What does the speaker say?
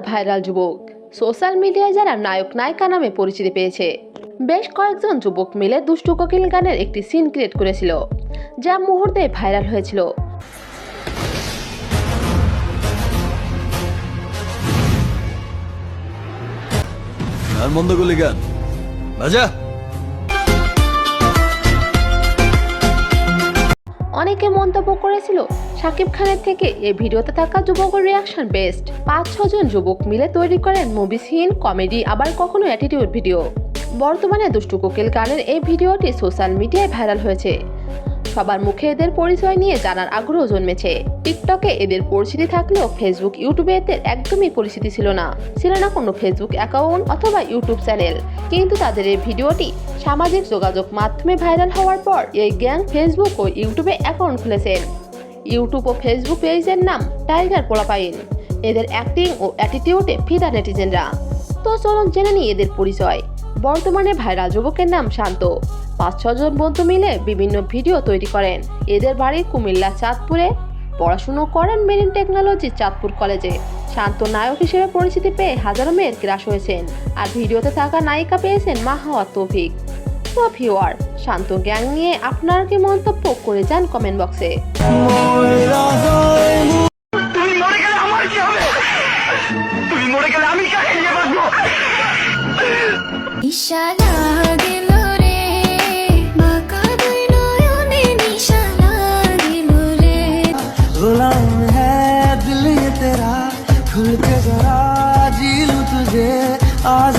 Viral যুবক। Social মিডিয়ায় যারা নায়ক নায়িকা নামে পরিচিতি পেয়েছে, বেশ কয়েকজন যুবক মিলে দুষ্টু কোকিল গানের একটি সিন ক্রিয়েট করেছিল, যা মুহূর্তে ভাইরাল হয়েছিল। গান গান বাজা অনেকে মন্তব্য করেছিল শাকিব খানের থেকে এই ভিডিওতে থাকা যুবকের রিয়াকশন বেস্ট পাঁচ ছজন যুবক মিলে তৈরি করেন মুভি সিন কমেডি, আবার কখনো অ্যাটিটিউড ভিডিও বর্তমানে দুষ্টু কোকিল গানের এই ভিডিওটি সোশ্যাল মিডিয়ায় ভাইরাল হয়েছে। সবার মুখে এদের পরিচয় নিয়ে জানার আগ্রহ জন্মেছে। টিকটকে এদের পরিচিতি থাকলেও ফেসবুক ইউটিউবে এদের একদমই পরিচিতি ছিল না। ছিল না কোনো ফেসবুক অ্যাকাউন্ট অথবা ইউটিউব চ্যানেল কিন্তু তাদের এই ভিডিওটি সামাজিক যোগাযোগ মাধ্যমে ভাইরাল হওয়ার পর এই গ্যাং ফেসবুক ও ইউটিউবে অ্যাকাউন্ট খুলেছেন ইউটিউব ও ফেসবুক পেজের নাম টাইগার পোলাপাইন এদের অ্যাক্টিং ও অ্যাটিটিউডে ফিদা নেটিজেনরা তো চলুন জেনে নিই এদের পরিচয়। বর্তমানে ভাইরাল যুবকের নাম শান্ত। পাঁচ ছজন বন্ধু মিলে বিভিন্ন ভিডিও তৈরি করেন। এদের বাড়ি কুমিল্লা চাঁদপুরে। পড়াশুনো করেন মেরিন টেকনোলজি চাঁদপুর কলেজে। শান্ত নায়ক হিসেবে পরিচিতি পেয়ে হাজারো মেয়ের গ্রাস হয়েছেন। আর ভিডিওতে থাকা নায়িকা পেয়েছেন মাহাওয়া তৌফিক। তো ভিওয়ার শান্ত গ্যাং নিয়ে আপনার কি মন্তব্য করে যান কমেন্ট বক্সে। তুমি गुलाम है दिल ये तेरा? खुल के जरा जी लू तुझे आज